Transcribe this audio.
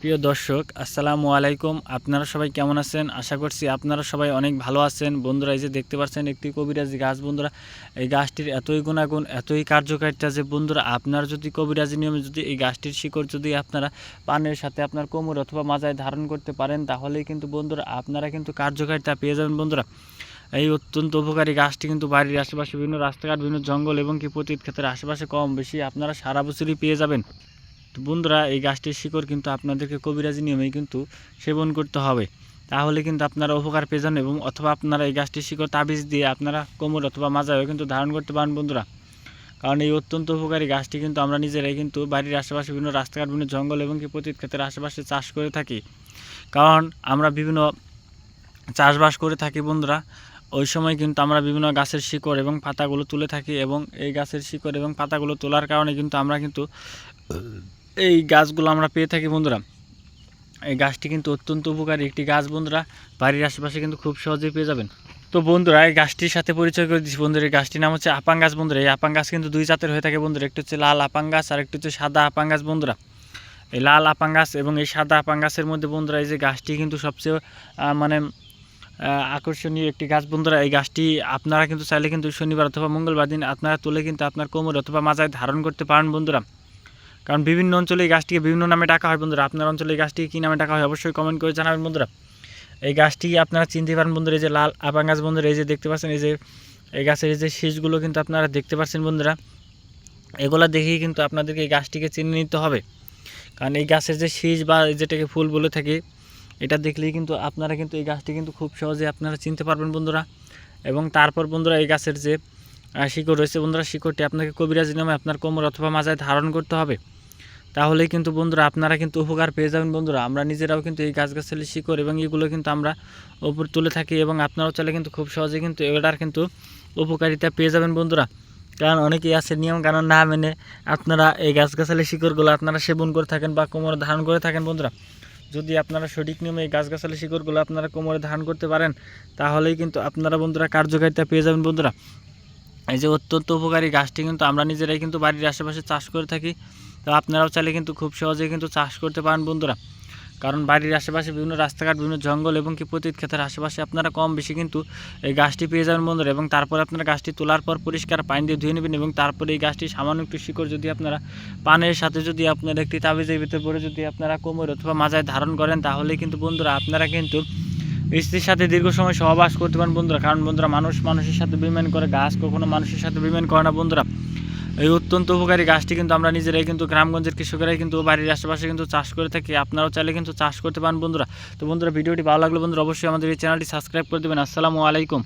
প্রিয় দর্শক, আসসালামু আলাইকুম। আপনারা সবাই কেমন আছেন? আশা করছি আপনারা সবাই অনেক ভালো আছেন। বন্ধুরা, এই যে দেখতে পাচ্ছেন একটি কবিরাজি গাছ, বন্ধুরা, এই গাছটির এতই গুণাগুণ, এতই কার্যকারিতা যে, বন্ধুরা, আপনারা যদি কবিরাজি নিয়মে যদি এই গাছটির শিকড় যদি আপনারা পানের সাথে আপনার কোমর অথবা মাজায় ধারণ করতে পারেন, তাহলেই কিন্তু, বন্ধুরা, আপনারা কিন্তু কার্যকারিতা পেয়ে যাবেন, বন্ধুরা। এই অত্যন্ত উপকারী গাছটি কিন্তু বাড়ির আশেপাশে বিভিন্ন রাস্তাঘাট, বিভিন্ন জঙ্গল এবং কি পতিত ক্ষেত্রের আশেপাশে কম বেশি আপনারা সারা বছরই পেয়ে যাবেন। তো বন্ধুরা, এই গাছটির শিকড় কিন্তু আপনাদেরকে কবিরাজি নিয়মেই কিন্তু সেবন করতে হবে। তাহলে কিন্তু আপনারা উপকার পেয়ে যান এবং অথবা আপনারা এই গাছটির শিকড় তাবিজ দিয়ে আপনারা কোমর অথবা মাজায়ও কিন্তু ধারণ করতে পারেন বন্ধুরা। কারণ এই অত্যন্ত উপকারী গাছটি কিন্তু আমরা নিজেরাই কিন্তু বাড়ির আশেপাশে বিভিন্ন রাস্তাঘাট, বিভিন্ন জঙ্গল এবং কি পতিত ক্ষেত্রের আশেপাশে চাষ করে থাকি। কারণ আমরা বিভিন্ন চাষবাস করে থাকি বন্ধুরা। ওই সময় কিন্তু আমরা বিভিন্ন গাছের শিকড় এবং পাতাগুলো তুলে থাকি এবং এই গাছের শিকড় এবং পাতাগুলো তোলার কারণে কিন্তু আমরা কিন্তু এই গাছগুলো আমরা পেয়ে থাকি বন্ধুরা। এই গাছটি কিন্তু অত্যন্ত উপকারী একটি গাছ বন্ধুরা। বাড়ির আশেপাশে কিন্তু খুব সহজেই পেয়ে যাবেন। তো বন্ধুরা, এই গাছটির সাথে পরিচয় করে দিচ্ছি। বন্ধুরা, এই গাছটির নাম হচ্ছে আপাং গাছ বন্ধুরা। এই আপাং গাছ কিন্তু দুই জাতের হয়ে থাকে বন্ধুরা। একটি হচ্ছে লাল আপাং গাছ, আর একটি হচ্ছে সাদা আপাং গাছ বন্ধুরা। এই লাল আপাং গাছ এবং এই সাদা আপাং গাছের মধ্যে বন্ধুরা, এই যে গাছটি কিন্তু সবচেয়ে মানে আকর্ষণীয় একটি গাছ বন্ধুরা। এই গাছটি আপনারা কিন্তু চাইলে কিন্তু শনিবার অথবা মঙ্গলবার দিন আপনারা তুলে কিন্তু আপনার কোমর অথবা মাজায় ধারণ করতে পারেন বন্ধুরা। কারণ বিভিন্ন অঞ্চলে এই গাছটিকে বিভিন্ন নামে ডাকা হয় বন্ধুরা। আপনার অঞ্চলে এই গাছটিকে কী নামে ডাকা হয় অবশ্যই কমেন্ট করে জানাবেন বন্ধুরা। এই গাছটি আপনারা চিনতে পারেন বন্ধুরা, এই যে লাল আপাং গাছ বন্ধুরা, এই যে দেখতে পাচ্ছেন, এই যে, এই গাছের এই যে শীষগুলো কিন্তু আপনারা দেখতে পাচ্ছেন বন্ধুরা। এগুলা দেখেই কিন্তু আপনাদেরকে এই গাছটিকে চিনে নিতে হবে। কারণ এই গাছের যে শীষ বা যেটাকে ফুল বলে থাকি, এটা দেখলেই কিন্তু আপনারা কিন্তু এই গাছটি কিন্তু খুব সহজে আপনারা চিনতে পারবেন বন্ধুরা। এবং তারপর বন্ধুরা এই গাছের যে শিকড় রয়েছে বন্ধুরা, শিকড়টি আপনাকে কবিরাজি নামে আপনার কোমর অথবা মাজায় ধারণ করতে হবে। তাহলেই কিন্তু বন্ধুরা আপনারা কিন্তু উপকার পেয়ে যাবেন বন্ধুরা। আমরা নিজেরাও কিন্তু এই গাছগাছালি শিকড় এবং এগুলো কিন্তু আমরা উপর তুলে থাকি এবং আপনারাও চাইলে কিন্তু খুব সহজে কিন্তু এটার কিন্তু উপকারিতা পেয়ে যাবেন বন্ধুরা। কারণ অনেকেই আছে নিয়ম কানুন না মেনে আপনারা এই গাছগাছালি শিকড়গুলো আপনারা সেবন করে থাকেন বা কোমরে ধারণ করে থাকেন বন্ধুরা। যদি আপনারা সঠিক নিয়মে এই গাছগাছালি শিকড়গুলো আপনারা কোমরে ধারণ করতে পারেন, তাহলেই কিন্তু আপনারা বন্ধুরা কার্যকারিতা পেয়ে যাবেন বন্ধুরা। এই যে অত্যন্ত উপকারী গাছটি কিন্তু আমরা নিজেরাই কিন্তু বাড়ির আশেপাশে চাষ করে থাকি। তো আপনারাও চাইলে কিন্তু খুব সহজেই কিন্তু চাষ করতে পারেন বন্ধুরা। কারণ বাড়ির আশেপাশে বিভিন্ন রাস্তাঘাট, বিভিন্ন জঙ্গল এবং কি পতিত ক্ষেতের আশেপাশে আপনারা কম বেশি কিন্তু এই গাছটি পেয়ে যাবেন বন্ধুরা এবং তারপরে আপনারা গাছটি তোলার পর পরিষ্কার পানি দিয়ে ধুয়ে নেবেন এবং তারপরে এই গাছটি সামান্য একটু শিকড় যদি আপনারা পানের সাথে যদি আপনারা একটি তাবিজের ভিতরে পরে যদি আপনারা কোমর অথবা মাজায় ধারণ করেন, তাহলে কিন্তু বন্ধুরা আপনারা কিন্তু স্ত্রীর সাথে দীর্ঘ সময় সহবাস করতে পারেন বন্ধুরা। কারণ বন্ধুরা মানুষ মানুষের সাথে বিমান করে, গাছ কখনো মানুষের সাথে বিমান করে না বন্ধুরা। এই অত্যন্ত উপকারী গাছটি কিন্তু আমরা নিজেরাই কিন্তু গ্রামগঞ্জের কৃষকেরাই কিন্তু বাড়ির আশেপাশে কিন্তু চাষ করে থাকি। আপনারাও চাইলে কিন্তু চাষ করতে পারেন বন্ধুরা। তো বন্ধুরা, ভিডিওটি ভালো লাগলে বন্ধুরা, অবশ্যই আমাদের এই চ্যানেলটি সাবস্ক্রাইব করে দেবেন। আসসালামু আলাইকুম।